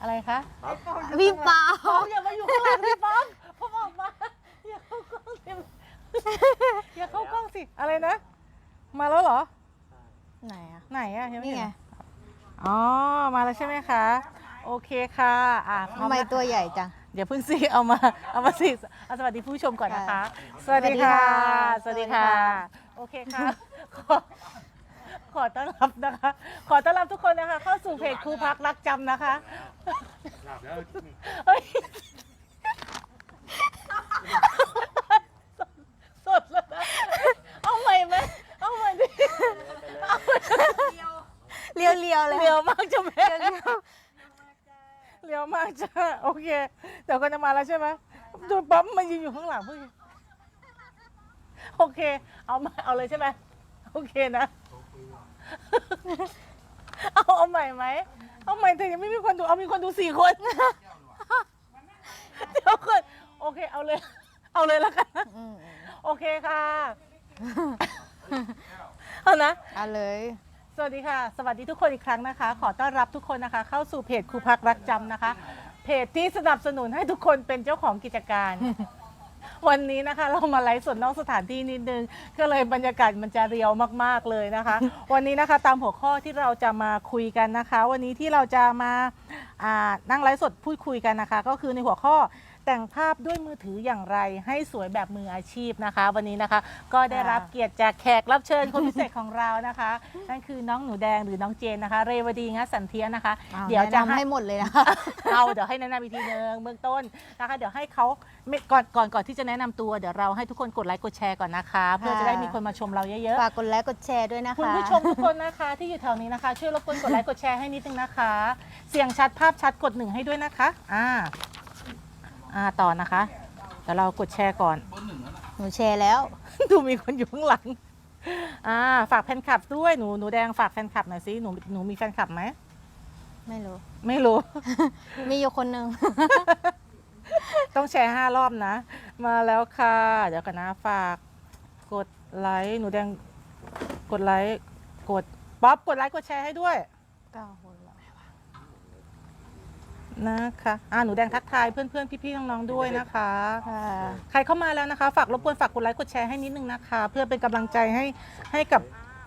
อะไรคะพี่เปาป้อมอย่ามาอยู่ข้างหลังพี่ป้อมป้อมออกมาอย่าเข้ากล้องสิอย่าเข้ากล้องสิอะไรนะ มาแล้วเหรอ ไหนอะไหนอะยังไม่นี่เห็ไงนอ๋อมาแล้วใช่ไหมคะ โอเคค่ะอะพร้อทำไมแล้วตัวใหญ่จังเดี๋ยวเพิ่งสิเอามาเอามาสิเอาสวัสดีผู้ชมก่อนนะคะค่ะ สวัสดีค่ะสสวัวัสสดีดีค่ะค่ะโอเคค่ะข อขอต้อนรับนะคะ ขอต้อนรับทุกคนนะคะ เข้าสู่เพจครูพักรักจำนะคะเฮ้ยสดแล้วนะเอาใหม่ไหมเอาใหม่ดิเอาใหม่เลียวๆเลยเร็วมากจ้ะแม่เลียวเร็วมากจ้าโอเคเดี๋ยวก็จะมาแล้วใช่ไหมดูปั๊มมายืนอยู่ข้างหลังเพื่อนโอเค เอามาเอาเลยใช่ไหมโอเคนะ เอาเอาใหม่ไหม เอาใหม่แต่ยังไม่มีคนดู เอามีคนดูสี่คน เดี๋ยวก่อนโอเคเอาเลย เอาเลยแล้วกันนะๆอืมโอเคค่ะ เอานะ เอาเลย สวัสดีค่ะ สวัสดีทุกคนอีกครั้งนะคะ ขอต้อนรับทุกคนนะคะ เข้าสู่เพจครูพักรักจำนะคะ เพจที่สนับสนุนให้ทุกคนเป็นเจ้าของกิจการ วันนี้นะคะเรามาไลฟ์สดนอกสถานที่นิดนึง ก็เลยบรรยากาศมันจะเรียวมากๆเลยนะคะ วันนี้นะคะตามหัวข้อที่เราจะมาคุยกันนะคะ วันนี้ที่เราจะมาอ่านั่งไลฟ์สดพูดคุยกันนะคะ ก็คือในหัวข้อแต่งภาพด้วยมือถืออย่างไรให้สวยแบบมืออาชีพนะคะ วันนี้นะคะก็ได้รับเกียรติจากแขกรับเชิญคนพิเศษของเรานะคะ นั่นคือน้องหนูแดงหรือน้องเจนนะคะ เรวดีงัดสันเทียนะคะอาเดี๋ยวจะแนำให้ให้หมดเลยนะเอาเดี๋ยวให้แนะนำอีกทีนึงเบื้องต้นนะคะ เดี๋ยวให้เขาไม่ก่อนก่อนก่อนที่จะแนะนำตัวเดี๋ยวเราให้ทุกคนกดไลค์กดแชร์ก่อนนะคะ เพื่อจะได้มีคนมาชมเราเยอะฝากกดไลค์กดแชร์ด้วยนะๆคุณคะผู้ชมทุกคนนะคะที่อยู่แถวนี้นะคะ ช่วยรบกวนกดไลค์กดแชร์ให้นิดนึงนะคะ เสียงชัดภาพชัดกดหนึ่งให้ด้วยนะคะ อ่า อ่าต่อนะคะ เดี๋ยวเรากดแชร์ก่อน หนูแชร์แล้ว ดูมีคนอยู่ข้างหลัง อ่า ฝากแฟนคลับด้วย หนู หนูแดงฝากแฟนคลับหน่อยสิ หนู หนูมีแฟนคลับไหม ไม่รู้ ไม่รู้ มีอยู่คนหนึ่ง ต้องแชร์ห้ารอบนะ มาแล้วค่ะ เดี๋ยวกันนะ ฝากกดไลค์ หนูแดง กดไลค์ กด ป๊อป กดไลค์ กดแชร์ให้ด้วย เก้าค นแล้วนะคะอ่าหนูแดงทักทายเพื่อนๆ พี่ๆ น้องๆ ด้วยนะคะ ค่ะ ใครเข้ามาแล้วนะคะ ฝากรบกวนฝากกดไลค์กดแชร์ให้นิดนึงนะคะ เพื่อเป็นกำลังใจให้ให้กับ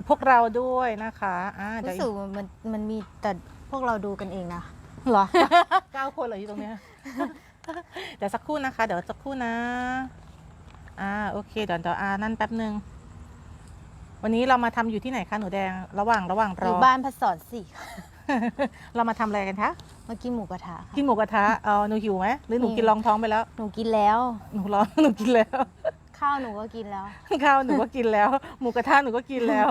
พวกเราด้วยนะคะอ่าเดี๋ยวรู้สึกว่ามันมันมีแต่พวกเราดูกันเองนะ เหรอ เก้าคนเหรออยู่ตรงเนี้ย เดี๋ยวสักครู่นะคะ เดี๋ยวสักครู่นะ อ่าโอเคเดี๋ยวเดี๋ยวอ่านั่นแป๊บหนึ่งวันนี้เรามาทำอยู่ที่ไหนคะหนูแดงระหว่างระหว่างรออยู่บ้านพัดสอนสี่ เรามาทำอะไรกันคะเมื่อกี้หมูกระทะกินหมูกระทะเออหนูหิวไหมหรือหนูกินรองท้องไปแล้ว หนูกินแล้ว หนูร้อง หนูกินแล้ว ข้าวหนูก็กินแล้ว ข้าวหนูก็กินแล้ว หมูกระทะหนูก็กินแล้ว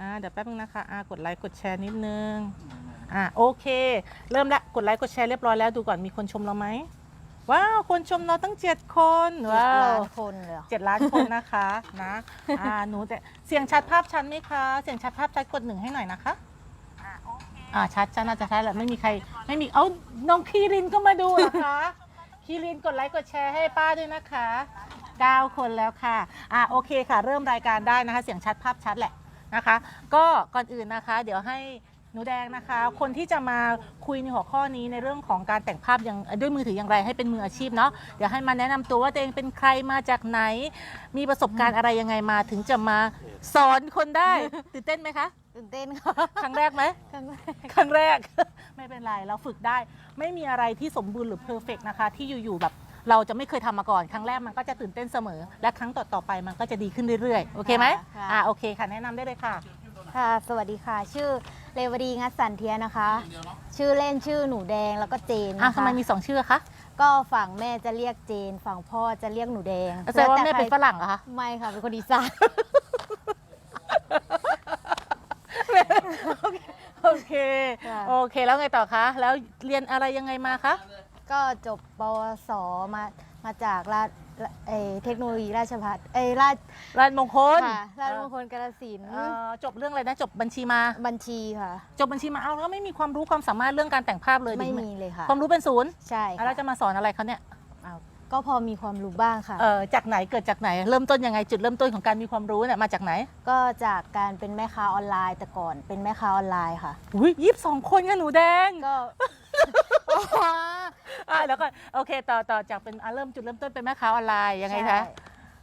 อ่าเดี๋ยวแป๊บนึงนะคะอ่ากดไลค์กดแชร์นิดนึงอ่าโอเค เริ่มละกดไลค์กดแชร์เรียบร้อยแล้วดูก่อนมีคนชมเราไหมว้าวคนชมเราตั้งเจ็ดคนว้าล้าวนคนเลยเหรอ เจ็ดล้านคนนะคะนะ อ่าหนูแต่เสียงชัดภาพชัดไหมคะ เสียงชัดภาพชัดกดหนึ่งให้หน่อยนะคะ อ่าชัดชัดน่าจะชัดแหละไม่มีใคร ไม่มีเอ้าน้องคีรินก็มาดูเหรอคะ คีรินกดไลค์กดแชร์ให้ป้าด้วยนะคะ9คนแล้วค่ะอ่าโอเคค่ะ เริ่มรายการได้นะคะ เสียงชัดภาพชัดแหละนะคะ ก็ก่อนอื่นนะคะ เดี๋ยวให้หนูแดงนะคะ คนที่จะมาคุยในหัวข้อนี้ในเรื่องของการแต่งภาพยังด้วยมือถืออย่างไรให้เป็นมืออาชีพเนาะเดี๋ยวให้มาแนะนำตัวว่าตัวเองเป็นใครมาจากไหน มีประสบการณ์อะไรยังไงมาถึงจะมาสอนคนได้ ตื่นเต้นไหมคะ ตื่นเต้นค่ะครั้งแรกไหม ครั้งแรก ครั้งแรก ไม่เป็นไรเราฝึกได้ ไม่มีอะไรที่สมบูรณ์หรือเพอร์เฟกนะคะ ที่อยู่ ๆ แบบเราจะไม่เคยทำมาก่อน ครั้งแรกมันก็จะตื่นเต้นเสมอ และครั้งต่อ ๆ ไปมันก็จะดีขึ้นเรื่อย ๆ โอเคไหมค่ะ อ่าโอเคค่ะแนะนำได้เลยค่ะ ค่ะ สวัสดีค่ะ ชื่อเรวดีงัดสันเทียนะคะ ชื่อเล่นชื่อหนูแดงแล้วก็เจนอะนะคะทำไมมีสองชื่อคะก็ฝั่งแม่จะเรียกเจน ฝั่งพ่อจะเรียกหนูแดงแสดงว่าแม่ล้เป็นฝรั่งเหรอคะ ไม่ค่ะ เป็นคนอีสาน โอเคค่ะ โอเคแล้วไงต่อคะ แล้วเรียนอะไรยังไงมาคะก็จบปวสมามาจากราชเออเทคโนโลยีราชภัฏเอยราชราชมงคลค่ะราชมงคลกาฬสินธุ์เอ่อจบเรื่องอะไรนะจบบัญชีมา บัญชีค่ะ จบบัญชีมาเอาแล้วไม่มีความรู้ความสามารถเรื่องการแต่งภาพเลยไม่ดิมีเลยค่ะ ความรู้เป็นศูนย์ใช่อะแล้วจะค่ะมาสอนอะไรเขาเนี่ยอ้าว ก็พอมีความรู้บ้างค่ะ เออจากไหนเกิดจากไหน เริ่มต้นยังไงจุดเริ่มต้นของการมีความรู้เนี่ยมาจากไหนก็จากการเป็นแม่ค้าออนไลน์แต่ก่อนเป็นแม่ค้าออนไลน์ค่ะ อุ้ยยี่สิบสองคนค่ะหนูแดงก็ อะแล้วก็โอเคต่อต่อจากเป็นอะเริ่มจุดเริ่มต้นเป็นแม่ค้าออนไลน์ยังไงคะ ใช่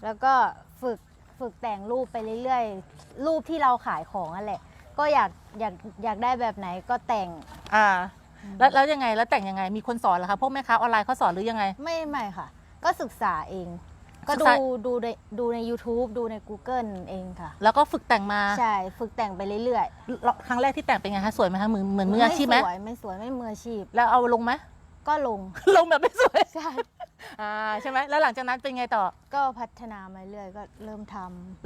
แล้วก็ฝึกฝึกแต่งรูปไปเรื่อยๆ รูปที่เราขายของนั่นแหละ ก็อยากอยากอยากได้แบบไหนก็แต่งอ่า แล้วแล้วยังไงแล้วแต่งยังไงมีคนสอนเหรอคะพวกแม่ค้าออนไลน์เขาสอนหรือยังไง ไม่ไม่ค่ะ ก็ศึกษาเอง ก็ศึดูกษา ดูในดูใน YouTube ดูใน Google เองค่ะ แล้วก็ฝึกแต่งมาใช่ ฝึกแต่งไปเรื่อยแล้วครั้งแรกที่แต่งเป็นไงคะสวยไหมคะเหมือนเหมือนๆมืออาชีพไหมสวยไม่สวยไม่มืออาชีพ แล้วเอาลงไหม ก็ลง ลงแบบไม่สวย ใช่ อ่าใช่ไหมแล้วหลังจากนั้นเป็นไงต่อ ก็พัฒนามาเรื่อยก็เริ่มท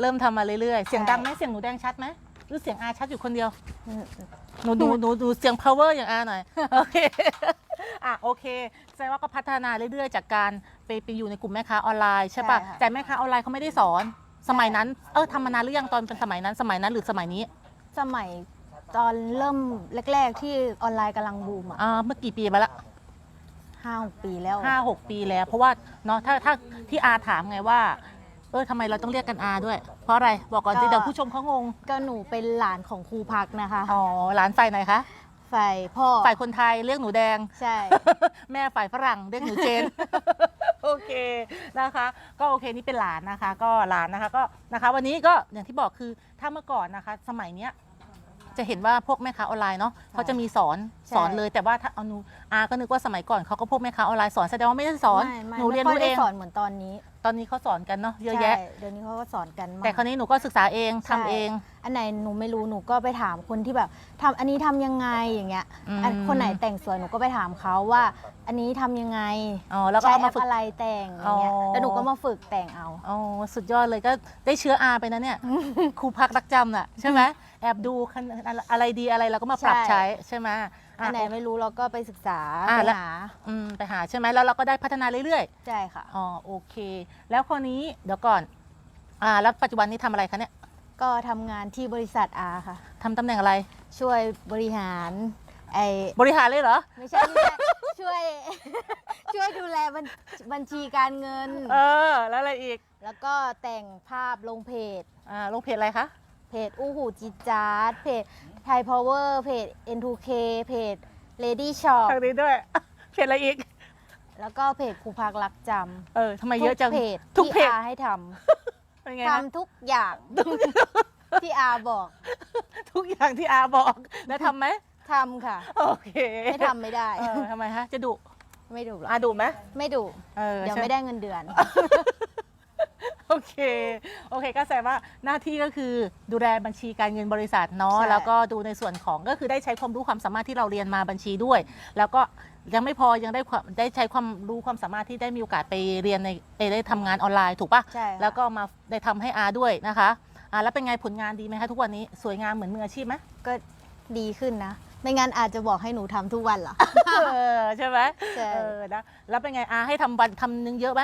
เริ่มทำมาเรื่อยๆ เสียงใช่ดังไหมเสียงหนูแดงชัดไหมหรือเสียงอาชัดอยู่คนเดียวำ หนูหนูหนูหนูเสียง power อย่างอาหน่อย โอเค อะโอเคแสดงว่าก็พัฒนาเรื่อยๆ จากการ ไปไปอยู่ในกลุ่มแม่ค้าออนไลน์ใช่ปะใช่ค่ะ แต่แม่ค้าออนไลน์เขาไม่ได้สอน สมัยนั้น เออทำมานานหรือยังตอนเป็นสมัยนั้นสมัยนั้นหรือสมัยนี้สมัยตอนเริ่มแรก ๆ ที่ออนไลน์กำลังบูมอะอ่าเมื่อกี่ปีมาละ ห้าหกปีแล้ว ห้าหกปีแล้วเพราะว่าเนาะถ้าถ้าที่อาถามไงว่า เออทำไมเราต้องเรียกกันอาด้วย เพราะอะไรบอกก่อนสิเดี๋ยวผู้ชมเขางงก็หนูเป็นหลานของครูพักนะคะ อ๋อหลานฝ่ายไหนคะ ฝ่ายพ่อ ฝ่ายคนไทยเรียกหนูแดง ใช่ แม่ฝ่ายฝรั่งเรียกหนูเจน โอเคนะคะ ก็โอเคนี่เป็นหลานนะคะ ก็หลานนะคะก็นะคะ วันนี้ก็อย่างที่บอกคือถ้าเมื่อก่อนนะคะ สมัยเนี้ย จะเห็นว่าพวกแม่ค้าออนไลน์เนาะเขาจะมีสอนใช่ สอนเลยแต่ว่าถ้าเอาหนูอาก็นึกว่าสมัยก่อนเขาก็พวกแม่ค้าออนไลน์สอนแสดงว่าไม่ได้สอนไม่ไม่หนูเรียนไม่ค่รู้ได้เอง สอนเหมือนตอนนี้ตอนนี้เขาสอนกันเนาะเยอะแยะ ใช่เดี๋ยวนี้เขาก็สอนกันมาก แต่คราวนี้หนูก็ศึกษาเองทำใช่เอง อันไหนหนูไม่รู้หนูก็ไปถามคนที่แบบทำอันนี้ทำยังไงอย่างเงี้ยอืม อันคนไหนแต่งสวยหนูก็ไปถามเขาว่า อันนี้ทำยังไงอ๋อแล้วก็ใช้เอาแอมาปฝึก อะไรแต่งอย่างเงี้ยอ๋อ แล้วหนูก็มาฝึกแต่งเอา อ๋อสุดยอดเลยก็ได้เชื้ออาไปนะเนี่ยครูพักรักจำน่ะใช่ไหม แอบดูคันอะไรดีอะไรเราก็มาปรับใช่ใช้ใช่ไหมะอันไหนไม่รู้เราก็ไปศึกษาอะไปแล้วหาอืมไปหาใช่ไหมแล้วเราก็ได้พัฒนาเรื่อยใช่ค่ะๆอ๋อโอเค แล้วคราวนี้เดี๋ยวก่อนอ่าแล้วปัจจุบันนี้ทำอะไรคะเนี่ยก็ทำงานที่บริษัทอาค่ะทำตำแหน่งอะไรช่วยบริหารไอบริหารเลยเหรอ ไม่ใช่ไม่ใช่ช่วย ช่วยดูแลบัญบัญชีการเงิน เออ แล้วอะไรอีก แล้วก็แต่งภาพลงเพจอ่าลงเพจอะไรคะ เพจอู้หูจิจาร์ดเพจไทยพาวเวอร์เพจ N2K เพจ Lady Shop ทางนี้ด้วยเพจอะไรอีก แล้วก็เพจครูพักรักจเออทำไมำเยอะจัง ทุกเพจทุกที่เพจอาให้ทเป็นไงำนะทำทุกอย่างที่อาบอกทุกอย่างที่อาบอก แล้วทำไหมทำค่ะ โอเคไม่ทำไม่ได้ เออทำไมฮะ จะดุไม่ดุหรอกอาดุไหมไม่ดุเออเดี๋ยวใช่ไม่ได้เงินเดือน โอเค โอเค ก็แสดงว่าหน้าที่ก็คือดูแลบัญชีการเงินบริษัทเนาะ ใช่ แล้วก็ดูในส่วนของก็คือได้ใช้ความรู้ความสามารถที่เราเรียนมาบัญชีด้วย แล้วก็ยังไม่พอยังได้ความได้ใช้ความรู้ความสามารถที่ได้มีโอกาสไปเรียนในเอ่อได้ทำงานออนไลน์ถูกปะ ใช่ค่ะแล้วก็มาได้ทำให้อาด้วยนะคะอ่าแล้วเป็นไงผลงานดีไหมคะทุกวันนี้สวยงามเหมือนมืออาชีพไหม ก็ดีขึ้นนะ ไม่งั้นอาจจะบอกให้หนูทำทุกวันเหรอ เออใช่ไหมใช่ เออนะแล้วเป็นไงอาให้ทำวันทำนึงเยอะไหม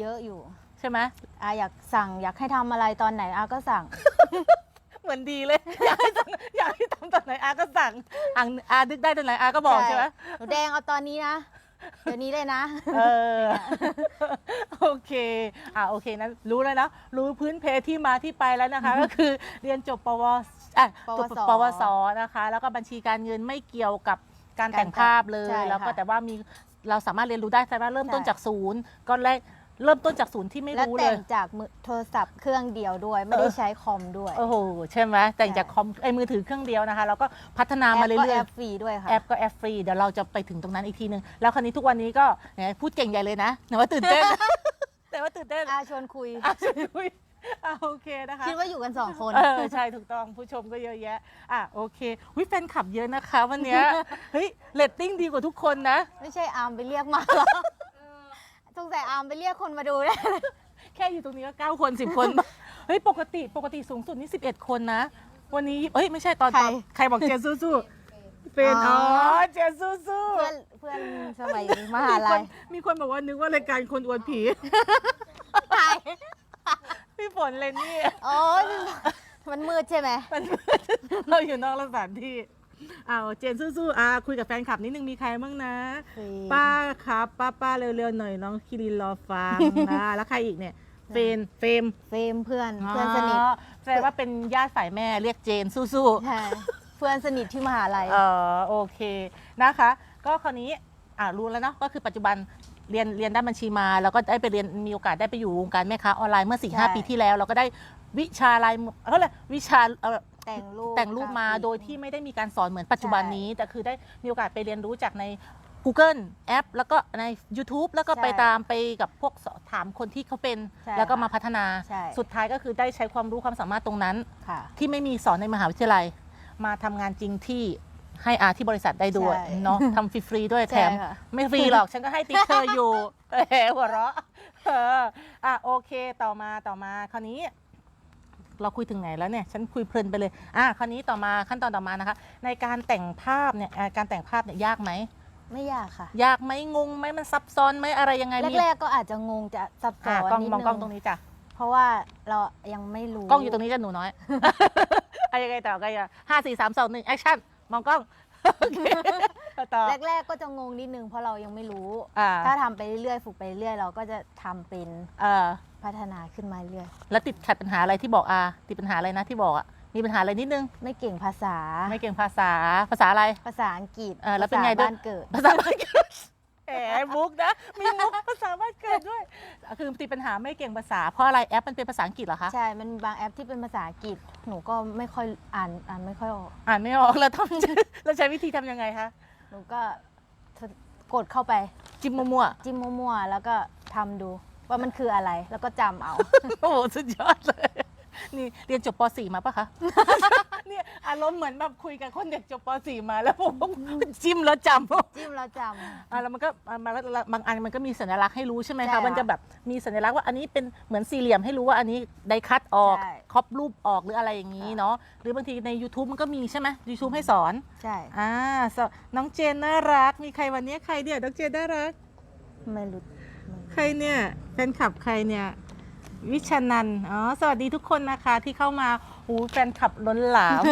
เยอะอยู่ ใช่ไหมอาอยากสั่งอยากให้ทำอะไรตอนไหนอาก็สั่ง เหมือนดีเลย อยากให้สั่งอยากให้ทำตอนไหนอาก็สั่งอ่างอาดึกได้ตอนไหนอาก็บอกใช่ไหมหนูแดงเอาตอนนี้นะ เดี๋ยวนี้เลยนะ เออโอเคอ่าโอเคนั้นรู้แล้วนะรู้พื้นเพที่มาที่ไปแล้วนะคะ ก็คือเรียนจบปวอะปวสปวสนะคะ แล้วก็บัญชีการเงินไม่เกี่ยวกับการแต่งภาพเลยใช่แล้วก็ค่ะแต่ว่ามีเราสามารถเรียนรู้ได้แต่ว่าเริ่มต้นใช่ จากศูนย์ก็แรก เริ่มต้นจากศูนย์ที่ไม่และรู้เลแต่ย งจากมือโทรศัพท์เครื่องเดียวด้วย ไม่ได้ใช้คอมด้วย โอ้โหใช่ไหมแต่งจากคอมไอ้มือถือเครื่องเดียวนะคะ แล้วก็พัฒนามาเรื่แอปก็อยแอๆปฟรีด้วยค่ะ แอปก็แอปฟรีเดี๋ยวเราจะไปถึงตรงนั้นอีกทีนึง แล้วคราวนี้ทุกวันนี้ก็ไหนพูดเก่งใหญ่เลยนะแต่ว่าตื่นเต้น แต่ว่าตื่นเต้นอาชวนคุย อะช่วยคุยอะโอเคนะคะ คิดว่าอยู่กันสองคน เออใช่ถูกต้องผู้ชมก็เยอะแยะ อะโอเควิแฟนคลับเยอะนะคะ วันเนี้ย เฮ้ยเรตติ้งดีกว่าทุกคนนะ ไม่ใช่อาร์มไปเรียกมาหรอ สงสัยอาร์มไปเรียกคนมาดูได้ แค่อยู่ตรงนี้ก็9คน10คน เฮ้ยปกติปกติสูงสุดนี่11คนนะ วันนี้เอ้ยไม่ใช่ตอนใครตอนใครบอกเจนสู้ๆเป็นอ๋อ๋ออเจนสู้ๆเพื่อนเพื่อนสมัยมหาลัยมีคนบอกว่านึกว่ารายการคนอวดผีใช่พี่ฝนเลยนี่ โอ้ยมันมืดใช่ไหม มันเราอยู่นอกสถานที่ อ้าวเจนสู้ๆอ่าคุยกับแฟนคลับนิดนึงมีใครบ้างนะ ป้าครับป้าป้าเร็วๆหน่อยน้องคิรินรอฟังนะแล้วใครอีกเนี่ยเฟนเฟมเฟรมเพื่อนเพื่อนสนิทอ๋อแสดงว่าเป็นญาติฝ่ายแม่เรียกเจนสู้ใช่เพื่อนสนิทที่มหาลัย ๆเออโอเคนะคะ ก็คราวนี้อ่ารู้แล้วเนาะก็คือปัจจุบันเรียนเรียนด้านบัญชีมา แล้วก็ได้ไปเรียนมีโอกาสได้ไปอยู่วงการแม่ค้าออนไลน์เมื่อ4ี่ห้าใช่ ปีที่แล้ว เราก็ได้วิชาลายมือเขาเรียกวิชาเอ่อ แต่งรูปแต่งรูปมาราฟิกโดยที่ไม่ได้มีการสอนเหมือนปัจจุบันใช่นี้ แต่คือได้มีโอกาสไปเรียนรู้จากใน Google แอป แล้วก็ใน YouTube แล้วก็ใช่ไปตามไปกับพวกสอบถามคนที่เขาเป็นใช่แล้วก็มาพัฒนาใช่สุดท้ายก็คือได้ใช้ความรู้ความสามารถตรงนั้นค่ะที่ไม่มีสอนในมหาวิทยาลัย มาทำงานจริงที่ให้อาที่บริษัทได้ด้วยใช่เนาะทำฟรีๆด้วยแถใช่มค่ะไม่ฟรีหรอกฉันก็ให้ติ๊กเธออยู่เออหัวเราะเอออะโอเคต่อมาต่อมาคราวนี้ เราคุยถึงไหนแล้วเนี่ยฉันคุยเพลินไปเลยอะคราวนี้ต่อมาขั้นตอนต่อมานะคะ ในการแต่งภาพเนี่ยเอ่อการแต่งภาพเนี่ยยากไหมไม่ยากค่ะ ยากไหมงงไหมมันซับซ้อนไหมอะไรยังไงมีแรกๆก็อาจจะงงจะซับซ้อะอนกล้องนิดมองนึกล้องงตรงนี้จ้ะเพราะว่าเรายังไม่รู้กล้องอยู่ตรงนี้จ้ะหนูน้อย อะยังไงต่อกันอะห้าสี่สามสองหนึ่งแอคชั่นมองกล้องโอเคต่อแรกๆก็จะงงนิดนึงเพราะเรายังไม่รู้ อ่าถ้าทำไปเรื่อยๆฝึกไปเรื่อยเราก็จะทำเป็น เออ พัฒนาขึ้นมาเรื่อยแล้วติดขัดปัญหาอะไรที่บอกอาติดปัญหาอะไรนะที่บอกอะมีปัญหาอะไรนิดนึง ไม่เก่งภาษา ไม่เก่งภาษาภาษาอะไร ภาษาอังกฤษเออแล้วเป็นภาษาไงด้วย บ้านเกิด ภาษาบ้านเกิดแหมมุกนะมีมุกภาษาบ้านเกิดด้วยคือติดปัญหาไม่เก่งภาษาเพราะอะไรแอปมันเป็นภาษาอังกฤษเหรอคะใช่ มันมีบางแอปที่เป็นภาษาอังกฤษ หนูก็ไม่ค่อยอ่านอ่านไม่ค่อยออก อ่านไม่ออกแล้วทำ แล้วใช้วิธีทำยังไงคะหนูก็กดเข้าไปจิ้มมั่วจิ้มมั่วๆแล้วก็ทำดู ว่ามันคืออะไรแล้วก็จำเอาๆโอ้โหสุดยอดเลย นี่เรียนจบป .4 มาปะคะ เนี่ยอารมณ์เหมือนแบบคุยกับคนเด็กจบป .4 มาแล้วผมจิ้มแล้วจำจิ้มแล้วจอะแล้วมันก็อะมาแล้วบางอันมันก็มีสัญลักษณ์ให้รู้ใช่ไหมใช่คะค่ะมันจะแบบมีสัญลักษณ์ว่าอันนี้เป็นเหมือนสี่เหลี่ยมให้รู้ว่าอันนี้ได้คัดออกใช่ ครอบรูปออกหรืออะไรอย่างนี้ค่ะเนาะหรือบางทีใน YouTube มันก็มีใช่ไหม YouTube ให้สอนำใช่ อ่าสน้องเจนน่ารัก มีใครวันนี้ใครเนี่ยน้องเจนน่ารัก ไม่รู้ไม่ ใครเนี่ยแฟนคลับใครเนี่ย วิชานันท์อ๋อ สวัสดีทุกคนนะคะ ที่เข้ามาหูแฟนคลับล้นหลาม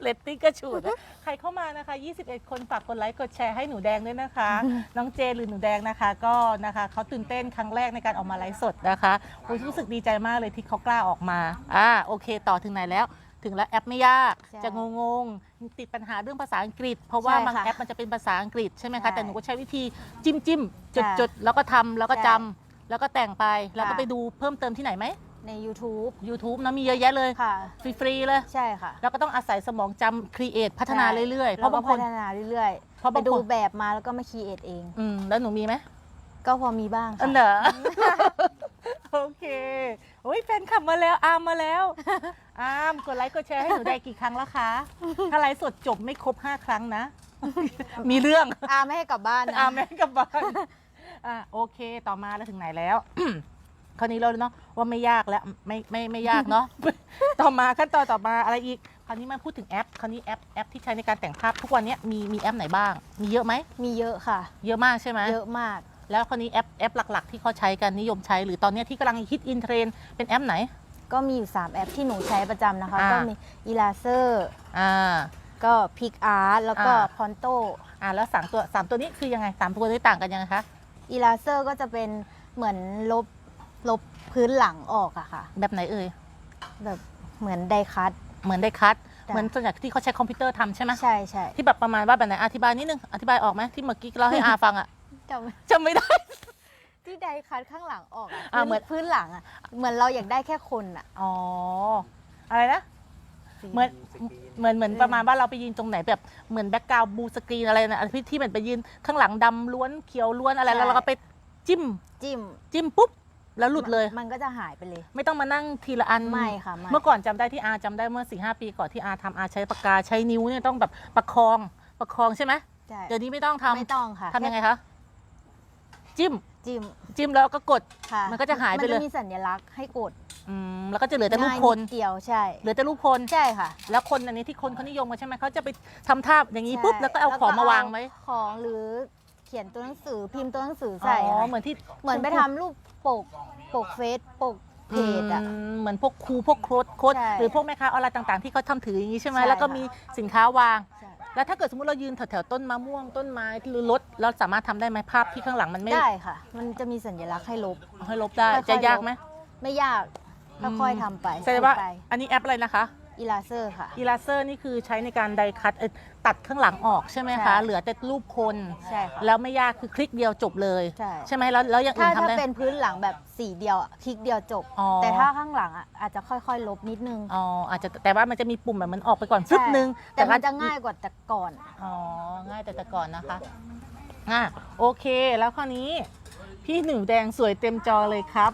เลตติ้งกระฉูดนะใครเข้ามานะคะ 21 คนฝากกดไลค์ กดแชร์ให้หนูแดงด้วยนะคะ น้องเจหรือหนูแดงนะคะ ก็นะคะเขาตื่นเต้นครั้งแรกในการออกมาไลฟ์สดนะคะโอ้ยรู้สึกดีใจมากเลยที่เขากล้าออกมา อ่า โอเค ต่อถึงไหนแล้ว ถึงแล้วแอปไม่ยากใช่จะงงๆติดปัญหาเรื่องภาษาอังกฤษ เพราะว่าใช่บางค่ะแอปมันจะเป็นภาษาอังกฤษใช่ไหมใช่คะแต่หนูก็ใช้วิธีจิ้มจิ้มๆจุดใช่จุดๆแล้วก็ทำแล้วก็ใช่จำแล้วก็แต่งไปแล้วก็ค่ะ ไปดูเพิ่มเติมที่ไหนไหม ใน YouTube YouTube นะมีเยอะแยะเลยค่ะ ฟรีๆเลย ใช่ค่ะแล้วก็ต้องอาศัยสมองจำครีเอทพัฒนาใช่เรื่อยๆ เพแล้วราะก็บางคพันฒนาเรื่อยเพราะๆไปบางดูคน แบบมาแล้วก็มาคีเอทเอง อืมแล้วหนูมีไหมก็พอมีบ้างอันค่ะเหรอ โอเคโอ้ยแฟนขับมาแล้วอามมาแล้ว อามกดไลค์กดแชร์ให้หนูได้กี่ครั้งแล้วคะถ้าไลฟ์สดจบไม่ครบ5ครั้งนะ มีเรื่องอาไม่ให้กลับบ้านนะอาแม่กลับบ้านอะโอเคต่อมาแล้วถึงไหนแล้ว คราวนี้เราเนาะว่าไม่ยากแล้วไม่ไม่ไม่ยากเนาะต่อมาขั้นตอนต่อมาอะไรอีกคราวนี้มาพูดถึงแอปคราวนี้แอปแอปที่ใช้ในการแต่งภาพทุกวันเนี้ยมีมีแอปไหนบ้าง มีเยอะไหมมีเยอะค่ะ เยอะมากใช่ไหมเยอะมาก แล้วคราวนี้แอปแอปหลัก ๆ ที่เขาใช้กันนิยมใช้ หรือตอนเนี้ยที่กำลังฮิตอินเทรนเป็นแอปไหน ก็มีอยู่ 3 แอปที่หนูใช้ประจำนะคะ อ่า ก็มี e l a s e r อ่า ก็ Pic Art แล้วก็อ่า Ponto อ่าแล้วสามตัวสามตัวนี้คือยังไงสามตัวนี้ต่างกันยังไงคะ e l a s e r ก็จะเป็นเหมือนลบลบพื้นหลังออกอะค่ะ แบบไหนเอ่ยแบบเหมือนไดคัต เหมือนได้คัดจ้ะ เหมือนส่วนใหญ่ที่เขาใช้คอมพิวเตอร์ทำใช่ไหมใช่ใช่ที่แบบประมาณว่าแบบไหนอธิบายนิดนึงอธิบายออกไหมที่เมื่อกี้เราให้อาฟังอะ จำไม่จำไม่ได้ ที่ไดคัตข้างหลังออกอะอ่าพื้นเหมือน พื้นหลังอะเหมือนเราอยากได้แค่คนอะอ๋อ อะไรนะเหมือน เหมือนเหมือนเออ ประมาณว่าเราไปยืนตรงไหนแบบเหมือนแบ็กกราวบูสกรีนอะไรนะอันที่ที่เหมือนไปยืนข้างหลังดำล้วนเขียวล้วนอะไรแล้วเราก็ไปจิ้ม จิ้มจิ้มปุ๊บ แล้วหลุดเลย มันก็จะหายไปเลย ไม่ต้องมานั่งทีละอัน ไม่ค่ะไม่เมื่อก่อนจำได้ที่อาจำได้เมื่อสี่ห้าปีก่อนที่อาทำอาใช้ปากกาใช้นิ้วเนี่ยต้องแบบประคองประคองใช่ไหมใช่เดี๋ยวนี้ไม่ต้องทำไม่ต้องค่ะทำยังไงคะ จิ้ม จิ้มจิ้มแล้วก็กด ค่ะมันก็จะหายไปเลย มันจะมีสัญลักษณ์ให้กดอืมแล้วก็จะเหลือแต่รูปง่ายคนดเดียวใช่เหลือแต่รูปคน ใช่ค่ะแล้วคนอันนี้ที่คนเขานิยมกันใช่ไหมเขาจะไปทำท่าอย่างนี้ใช่ปุ๊บแล้วก็เอาของมาวางไว้ของหรือเขียนตัวหนังสือพิมพ์ตัวหนังสืออ๋ใส่อค่ะเหมือนที่เหมือนไปทำรูปปกปกเฟซปกเพจอะมเหมือนพวกครูพวกโค้ดโค้ดใช่หรือพวกแม่ค้าออนไลน์ต่างๆ ที่เขาทำถืออย่างนี้ใช่ไหมใช่แล้วก็ค่ะ มีสินค้าวางใช่ แล้วถ้าเกิดสมมติเรายืนแถวๆต้นมะม่วงต้นไม้หรือรถเราสามารถทำได้ไหมภาพที่ข้างหลังมันไม่ได้ค่ะ มันจะมีสัญลักษณ์ให้ลบ ให้ลบได้ค่อยๆจะยากลบไหมไม่ยากค่อยๆทำไปแสดงว่าฝึกไป อันนี้แอปอะไรนะคะ อีลาเซอร์ค่ะ อีลาเซอร์นี่คือใช้ในการไดคัตเอ่อตัดข้างหลังออกใช่ไหมใช่ คะ เหลือแต่รูปคน ใช่ค่ะ แล้วไม่ยากคือคลิกเดียวจบเลยใช่ไหมแล้วแล้วอย่างอื่ถ้านทำถ้าได้ เป็นพื้นหลังแบบสีเดียวอะคลิกเดียวจบ อ๋อ แต่ถ้าข้างหลังอะอาจจะค่อยๆ ลบนิดนึงอ๋ออาจจะแต่ว่ามันจะมีปุ่มแบบมันออกไปก่อนฟึบใช่นึงแต่มันก็จะง่ายกว่าแต่ก่อน อ๋อง่ายแต่แต่ก่อนนะคะอะโอเคแล้วคราวนี้ พี่หนูแดงสวยเต็มจอเลยครับ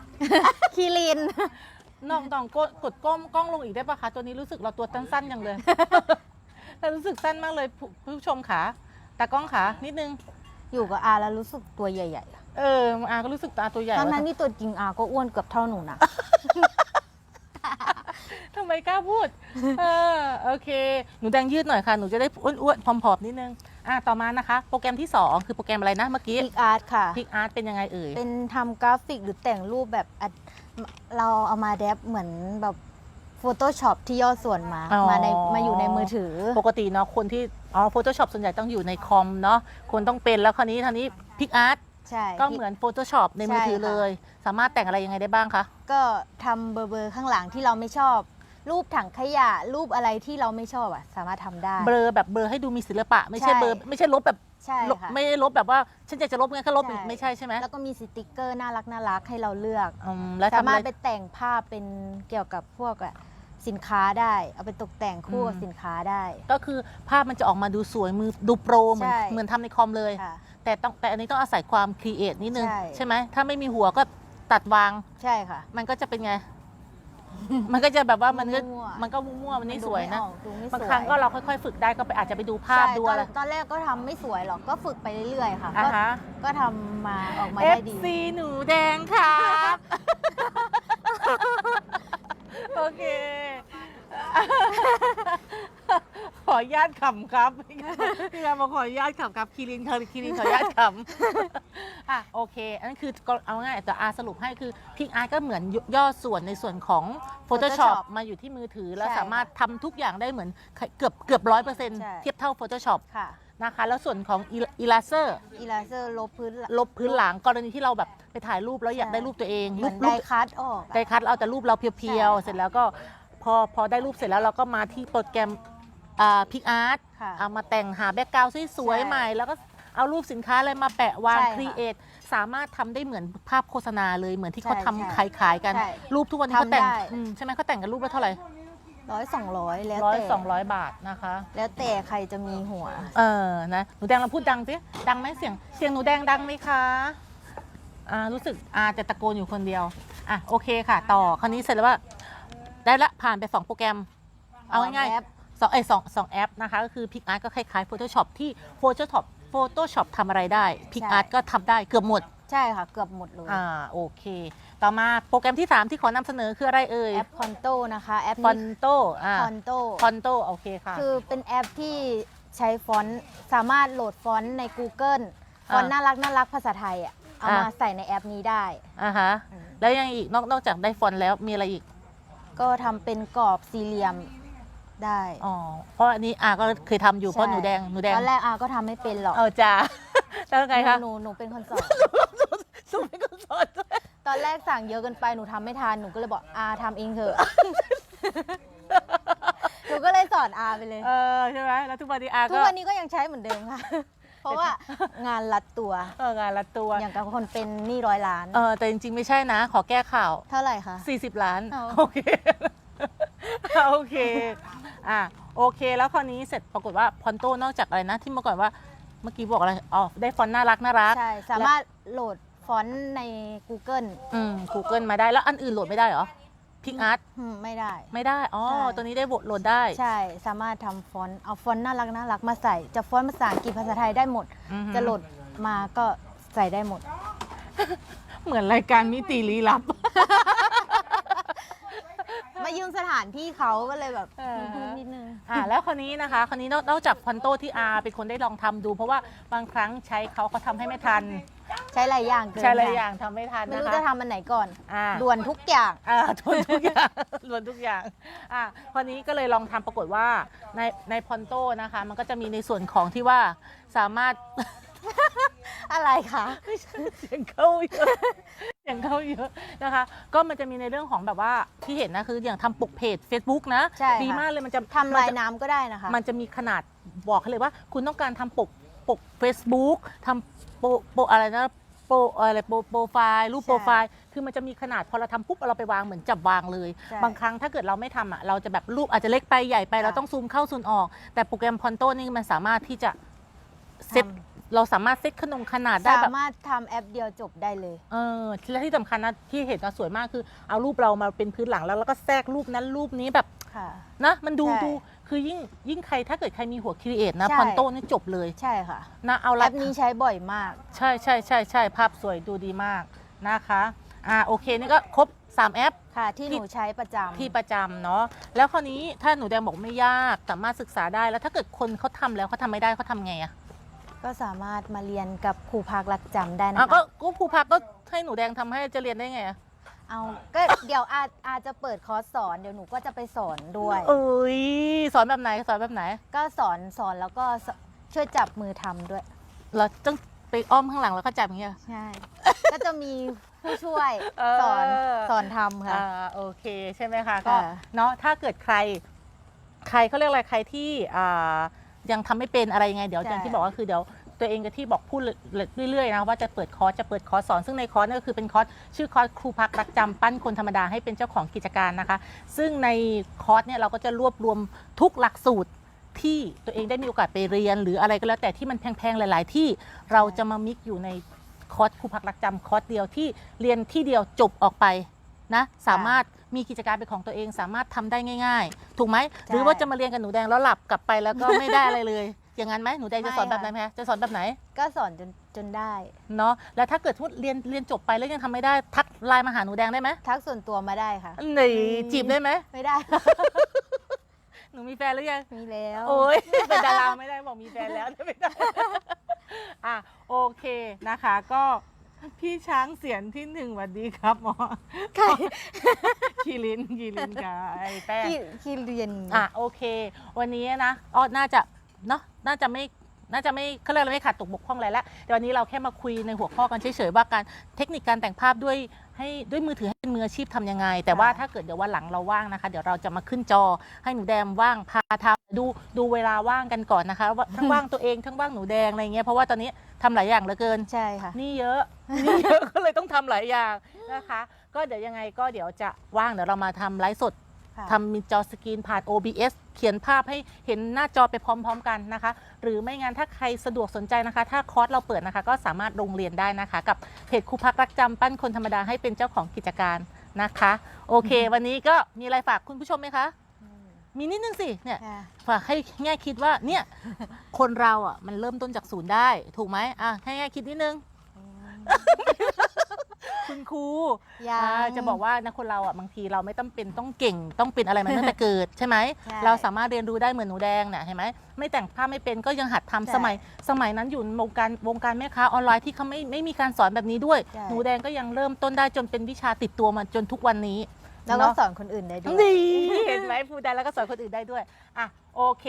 คีริน น้องต้องกดกดกล้องกล้องลงอีกได้ปะคะ ตัวนี้รู้สึกเราตัวสั้นๆอย่างเลย แต่รู้สึกสั้นมากเลยผู้ผู้ชมขาตากล้องขานิดนึง อยู่กับอาแล้วรู้สึกตัวใหญ่ๆอะเอออาก็รู้สึกตาตัวใหญ่ทั้งว่านั้นที่ตัวจริงอาก็อ้วนเกือบเท่าหนูนะ ทำไมกล้าพูด เออโอเค หนูแดงยืดหน่อยค่ะ หนูจะได้อ้วนๆผอมๆนิดนึง อะต่อมานะคะ โปรแกรมที่ 2 คือโปรแกรมอะไรนะเมื่อกี้พิกอาร์ตค่ะ พิกอาร์ตเป็นยังไงเอ่ย เป็นทำกราฟิกหรือแต่งรูปแบบอัด เราเอามาแดปเหมือนแบบ Photoshop ที่ย่อส่วนมาอ๋อ มาในมาอยู่ในมือถือ ปกติเนาะคนที่อ๋อ Photoshop ส่วนใหญ่ต้องอยู่ในคอมเนาะคนต้องเป็นแล้วคราวนี้คราวนี้พิกอาร์ตใช่ก็เหมือน Photoshop ในมือถือใช่ค่ะเลย สามารถแต่งอะไรยังไงได้บ้างคะ ก็ทำเบอร์เบอร์ข้างหลังที่เราไม่ชอบ รูปถังขยะรูปอะไรที่เราไม่ชอบอะสามารถทำได้ เบลอแบบเบลอให้ดูมีศิลปะ ไม่ใช่ใช่ เบลอไม่ใช่ลบแบบใช่ลบค่ะ ไม่ได้ลบแบบว่าฉันอยากจะลบงั้นก็ลบใช่ ไม่ใช่ใช่ไหมแล้วก็มีสติกเกอร์น่ารักน่ารักให้เราเลือก อืมแล้วสาทำอะมารถไร ไปแต่งภาพเป็นเกี่ยวกับพวกอะสินค้าได้ เอาไปตกแต่งคู่กับอืม สินค้าได้ ก็คือภาพมันจะออกมาดูสวยมือดูโปรเหมือนใช่ เหมือนทำในคอมเลย ค่ะ แต่ต้องแต่อันนี้ต้องอาศัยความครีเอทนิดนึงใช่ ใช่ไหมถ้าไม่มีหัวก็ตัดวาง ใช่ค่ะ มันก็จะเป็นไง มันก็จะแบบว่ามันก็มั่วๆ มันก็มั่วๆมันไม่สวยนะดูไม่ออกดูไม่สวยบางครั้งก็เราค่อยๆ ฝึกได้ก็ไปอาจจะไปดูภาพใช่ดูตออะนไรตอนแรกก็ทำไม่สวยหรอกก็ฝึกไปเรื่อยๆค่ะอ่าก็ฮะ ก็ทำมาออกมาได้ดี FC หนูแดงครับ โอเค ขออนุญาตขำครับพี่การบอกขออนุญาตขำครับคีรินเคยคีรินขออนุญาตขำอะโอเคอันนั้นคือก็เอาง่ายแต่อาสรุปให้คือพิกอาร์ก็เหมือนย่อส่วนในส่วนของ Photoshop Photoshop มาอยู่ที่มือถือแล้วใช่สามารถทำทุกอย่างได้เหมือนเกือบเกือบร้อยเปอร์เซ็นต์ใช่เทียบเท่า Photoshop ค่ะนะคะแล้วส่วนของอีลาเซอร์อีลาเซอร์ลบพื้นหลังลบพื้นหลังกรณีที่เราแบบไปถ่ายรูปแล้วอยากใช่ได้รูปตัวเองเหรูมือปนรูไดปคัตออกอะได้คัดเราแต่รูปเราเพียวใช่ๆเสร็จแล้วก็ พอพอได้รูปเสร็จแล้วเราก็มาที่โปรแกรมพิกอาร์ตค่ะเอามาแต่งหาแบ็กกราวด์สวยๆใช่ใหม่ แล้วก็เอารูปสินค้าอะไรมาแปะวางใช่ค่ะครีเอทสามารถทำได้เหมือนภาพโฆษณาเลยเหมือนที่เขาใช่ทำใช่ขายๆกัน ใช่รูปทุกวันนี้เขาแต่งทำได้ อืมใช่ไหมเขาแต่งกันรูปละเท่าไหร่ร้อยสองร้อยแล้วร้อยแต่สองร้อยบาทนะคะ แล้วแต่ใครจะมีหัว เออ นะ หนูแดงเราพูดดังสิ ดังไหมเสียง เสียงหนูแดงดังไหมคะ อ่า รู้สึกอาจะตะโกนอยู่คนเดียว อะ โอเคค่ะ ต่อ คราวนี้เสร็จแล้วว่า ได้ละผ่านไป 2 โปรแกรม เอาง่ายแอปๆสองเอ้ยสองสองแอปนะคะ ก็คือ PicArt ก็คล้ายๆ Photoshop ที่ Photoshop Photoshop ทำอะไรได้ PicArt ก็ทำได้เกือบหมด ใช่ค่ะ เกือบหมดเลย อ่า โอเค ต่อมาโปรแกรมที่ 3 ที่ขอนำเสนอคืออะไรเอ่ย แอปคอนโตนะคะ แอปฟอนนี้โตอ่าคอนโตฟอนโตโอเคค่ะ คือเป็นแอปที่ใช้ฟอนต์ สามารถโหลดฟอนต์ใน Google ฟอนต์อ่าน่ารักน่ารักภาษาไทยอะ เอาอ่ามมาใส่ในแอปนี้ได้ อ่าฮะอืมแล้วยังอีกนอกนอกจากได้ฟอนต์แล้วมีอะไรอีก ก็ทำเป็นกรอบสี่เหลี่ยมได้อ๋อเพราะอันนี้อาก็เคยทำอยู่เพราะหนูแดงหนูแดงตอนแรกอาก็ทำไม่เป็นหรอกเออจ้า แล้วไงคะหนูหนูเป็นคนสอน สู้ไม่ก็สอนด้วยตอนแรกสั่งเยอะเกินไปหนูทำไม่ทันหนูก็เลยบอกอาทำเองเถอะ หนูก็เลยสอนอาไปเลย เออใช่ไหมแล้วทุกวันนี้อาทุก็กวันนี้ก็ยังใช้เหมือนเดิมค่ะ เพราะว่างานรัดตัว เอองานละตัวอย่างกับคนเป็นหนี้ร้อยล้าน เออแต่จริงๆไม่ใช่นะ ขอแก้ข่าว เท่าไหร่คะ 40 ล้าน เอา โอเค โอเคอะโอเค แล้วคราวนี้เสร็จปรากฏว่าพอนโตนอกจากอะไรนะ ที่เมื่อก่อนว่าเมื่อกี้บอกอะไรอ๋อได้ฟอนต์น่ารักน่ารัก ใช่ สามารถโหลดฟอนต์ใน Google อืม Google มาได้แล้วอันอื่นโหลดไม่ได้เหรอ พิกอาร์ตอืมไม่ได้ ไม่ได้ อ๋อ ใช่ ตัวนี้ได้บทโหลดได้ใช่สามารถทำฟอนต์เอาฟอนต์น่ารักน่ารักมาใส่ จะฟอนต์ภาษาอังกฤษภาษาไทยได้หมด อือฮึจะโหลดมาก็ใส่ได้หมด เหมือนรายการมิติลี้ลับ มายืมสถานที่เขาก็เลยแบบเออพูดนิดนึง อ่าแล้วคนนี้นะคะคนนี้นอกนอกจากพอนโตที่อาเป็นคนได้ลองทำดู เพราะว่าบางครั้งใช้เขาเขาทำให้ไม่ทันใช้หลายอย่างเกินใช้หลายค่ะอย่างทำไม่ทันไม่นะรู้คะจะทำอันไหนก่อน อ่า ด่วนทุกอย่าง อ่าทวนทุกอย่างรวนทุกอย่างอ่าคนนี้ก็เลยลองทำปรากฏว่าในในพอนโตนะคะ มันก็จะมีในส่วนของที่ว่าสามารถ อะไรคะ ไม่ใช่เสียงเข้าเยอะอย่างเขาเยอะนะคะ ก็มันจะมีในเรื่องของแบบว่าที่เห็นนะคืออย่างทำปกเพจ Facebook นะ ใช่ค่ะ ดีมากเลยมันจะทำลายน้ำก็ได้นะคะ มันจะมีขนาดบอกให้เลยว่า คุณต้องการทำปกปก Facebook ทำโปรโปรอะไรนะ โปรอะไรโปรโปรไฟล์รูปใช่โปรไฟล์คือมันจะมีขนาดพอเราทำปุ๊บเราไปวางเหมือนจับวางเลย ใช่บางครั้งถ้าเกิดเราไม่ทำอะเราจะแบบรูปอาจจะเล็กไปใหญ่ไป ค่ะ เราต้องซูมเข้าซูมออก แต่โปรแกรมพอนโตนี่มันสามารถที่จะเซตทเราสามารถเซตขนงขนาดได้สาแบบ มารถทำแอปเดียวจบได้เลย เออและที่สำคัญนะที่เห็นนะสวยมากคือเอารูปเรามาเป็นพื้นหลังแล้วแล้วก็แทรกรูปนั้นรูปนี้แบบค่ะ นะ มันดูใช่ ดู คือยิ่งยิ่งใครถ้าเกิดใครมีหัวครีเอทนะใช่พอนโตนี่จบเลยใช่ค่ะนะเอาแอลัดปนี้ใช้บ่อยมาก ใช่ใช่ใช่ใช่ภาพสวยดูดีมากนะคะอ่าโอเคนี่ก็ครบ 3 แอป ค่ะ ที่ที่ หนูใช้ประจำ ที่ประจำเนาะแล้วคราวนี้ถ้าหนูแดงบอกไม่ยากสามารถศึกษาได้แล้วถ้าเกิดคนเขาทำแล้วเขาทำไม่ได้เขาทำไงอะก็สามารถมาเรียนกับครูพักรักจำได้นะอะก็คะก็ครูพักก็ให้หนูแดงทำให้จะเรียนได้ไงอะ เอาก็เดี๋ยวอาจอาจจะเปิดคอร์สสอนเดี๋ยวหนูก็จะไปสอนด้วย เอ้ยสอนแบบไหนสอนแบบไหนก็สอนสอนแล้วก็สช่วยจับมือทำด้วย เราต้องไปอ้อมข้างหลังแล้วก็จับอย่างเงี้ย ใช่ ก็จะมีผู้ช่วยเออ สอนสอนทำค่ะ อ่าโอเคใช่ไหมคะก็ค่ะ เนาะถ้าเกิดใคร ใครเขาเรียกอะไรใครที่อ่ายังทำไม่เป็นอะไรยังไง เดี๋ยวอย่างที่บอกก็คือเดี๋ยว ตัวเองก็ที่บอกพูดเรื่อยๆนะว่าจะเปิดคอร์สจะเปิดคอร์สสอนซึ่งในคอร์สนี่ก็คือเป็นคอร์สชื่อคอร์สครูพักรักจำปั้นคนธรรมดาให้เป็นเจ้าของกิจการนะคะ ซึ่งในคอร์สเนี่ยเราก็จะรวบรวมทุกหลักสูตรที่ตัวเองได้มีโอกาสไปเรียน หรืออะไรก็แล้วแต่ที่มันแพงๆหลาย ๆ ที่เราจะมามิกอยู่ในคอร์สครูพักรักจำคอร์สเดียวที่เรียนที่เดียวจบออกไปนะสามารถมีกิจการเป็นของตัวเองสามารถทำได้ง่าย ๆ ถูกไหมหรือว่าจะมาเรียนกับหนูแดงแล้วหลับกลับไปแล้วก็ไม่ได้อะไรเลย อย่างนั้นไหมหนูแดงจะสอนแบบไหนไหมจะสอนแบบไหน ก็สอนจนจนได้เนาะแล้วถ้าเกิดทุดเรียนเรียนจบไปแล้วยังทำไม่ได้ทักไลน์มาหาหนูแดงได้ไหมทักส่วนตัวมาได้ค่ะนี่จีบได้ไหมไม่ได้ หนูมีแฟนหรือยังมีแล้ว โอ้ยเป็นดาราไม่ได้บอกมีแฟนแล้วไม่ได้อะโอเคนะคะ ก็พี่ช้างเสียงที่หนึ่งสวัสดีครับหมอใครคีรินคีรินกับไอ้แป้งที่ที่เรียนอะโอเค วันนี้นะอ๋อน่าจะ เนาะน่าจะไม่น่าจะไม่เขาเรียกอะไรไม่ขาดตกบกพร่องอะไรละเดี๋ยววันนี้เราแค่มาคุยในหัวข้อกันเฉยๆว่าการเทคนิคการแต่งภาพด้วยให้ด้วยมือถือให้เป็นมืออาชีพทำยังไง แต่ว่าถ้าเกิดเดี๋ยววันหลังเราว่างนะคะ เดี๋ยวเราจะมาขึ้นจอให้หนูแดงว่างพาทำดูดูเวลาว่างกันก่อนนะคะว่าทั้งว่างตัวเองทั้งว่างหนูแดงอะไรเงี้ยเพราะว่าตอนนี้ทำหลายอย่างเหลือเกิน ใช่ค่ะ นี่เยอะนี่เยอะ ก็เลยต้องทำหลายอย่างนะคะ ก็เดี๋ยวยังไงก็เดี๋ยวจะว่างเดี๋ยวเรามาทำไลฟ์สดค่ะ ทำมีจอสกรีนผ่าน OBS เขียนภาพให้เห็นหน้าจอไปพร้อม ๆ กันนะคะ หรือไม่งั้นถ้าใครสะดวกสนใจนะคะ ถ้าคอร์สเราเปิดนะคะ ก็สามารถลงเรียนได้นะคะ กับเพจครูพักรักจำปั้นคนธรรมดาให้เป็นเจ้าของกิจการนะคะ โอเค วันนี้ก็มีอะไรฝากคุณผู้ชมไหมคะอืมมีนิดนึงสิเนี่ยค่ะฝากให้แง่คิดว่าเนี่ยคนเราอะมันเริ่มต้นจากศูนย์ได้ ถูกไหมอะให้แง่คิดนิดนึงอืม คุณครูยัอ่างจะบอกว่านะคนเราอะบางทีเราไม่ต้องเป็นต้องเก่งต้องเป็นอะไรมาตั้งแต่เกิดใช่ไหมใช่เราสามารถเรียนรู้ได้เหมือนหนูแดงเนี่ยเห็นไหมไม่แต่งภาพไม่เป็นก็ยังหัดทำใช่สมัยสมัยนั้นอยู่วงการวงการแม่ค้าออนไลน์ที่เขาไม่ไม่มีการสอนแบบนี้ด้วย ใช่ หนูแดงก็ยังเริ่มต้นได้จนเป็นวิชาติดตัวมาจนทุกวันนี้แล้วก็เนาะ สอนคนอื่นได้ด้วยนี่เห็นไหมพูดได้แล้วก็สอนคนอื่นได้ด้วย อะ โอเค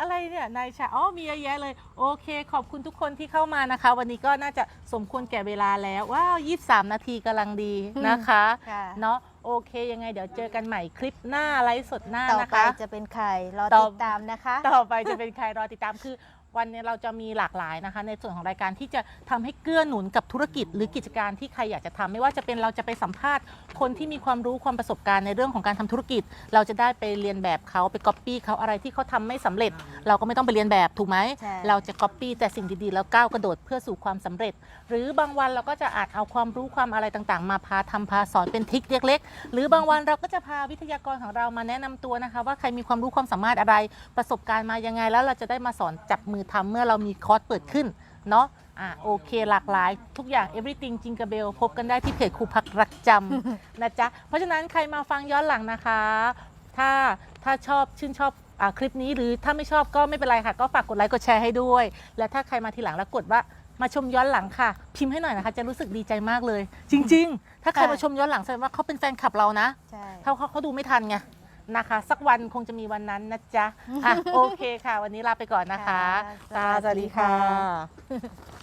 อะไรเนี่ยนายชาอ๋อมีเยอะแยะเลย โอเค ขอบคุณทุกคนที่เข้ามานะคะ วันนี้ก็น่าจะสมควรแก่เวลาแล้วว้าว23 นาทีกำลังดีนะคะค่ะ เนาะโอเคยังไงเดี๋ยวเจอกันใหม่คลิปหน้าไลฟ์สดหน้าต่อนะไปคะ จะเป็นใครรอต่อ ติดตามนะคะ ต่อไปจะเป็นใครรอติดตามคือ วันนี้เราจะมีหลากหลายนะคะ ในส่วนของรายการที่จะทำให้เกื้อหนุนกับธุรกิจ หรือกิจการที่ใครอยากจะทำไม่ว่าจะเป็นเราจะไปสัมภาษณ์คนที่มีความรู้ความประสบการณ์ในเรื่องของการทำธุรกิจ เราจะได้ไปเรียนแบบเขาไปก๊อปปี้เขาอะไรที่เขาทำไม่สำเร็จ เราก็ไม่ต้องไปเรียนแบบถูกไหมใช่เราจะก๊อปปี้แต่สิ่งดีๆแล้วก้าวกระโดดเพื่อสู่ความสำเร็จ หรือบางวันเราก็จะอาจเอาความรู้ความอะไรต่างๆ มาพาทำพาสอนเป็นทริคเล็กๆหรือบางวันเราก็จะพาวิทยากรของเรามาแนะนำตัวนะคะ ว่าใครมีความรู้ความสามารถอะไรประสบการณ์มายังไงแล้วเราจะได้มาสอนจับมือทำเมื่อเรามีคอร์สเปิดขึ้นเนาะอะโอเคหลากหลาย ทุกอย่าง everything จิงก e เบลพบกันได้ที่เพจครูพักรักจำนะจ๊ะ เพราะฉะนั้นใครมาฟังย้อนหลังนะคะ ถ้าถ้าชอบชื่นชอบอาคลิปนี้หรือถ้าไม่ชอบก็ไม่เป็นไรค่ะ ก็ฝากกดไลค์กดแชร์ให้ด้วย และถ้าใครมาทีหลังแล้วกดว่ามาชมย้อนหลังค่ะ พิมพ์ให้หน่อยนะคะ จะรู้สึกดีใจมากเลย จริง ๆ ถ้าใครค่ะมาชมย้อนหลังแสดงว่าเขาเป็นแฟนคลับเรานะใช่ถ้าเขาเขาดูไม่ทันไง นะคะ สักวันคงจะมีวันนั้นนะจ๊ะอะโอเคค่ะ วันนี้ลาไปก่อนนะคะค่ะตาสวัสดีค่ะสวัสดีค่ะ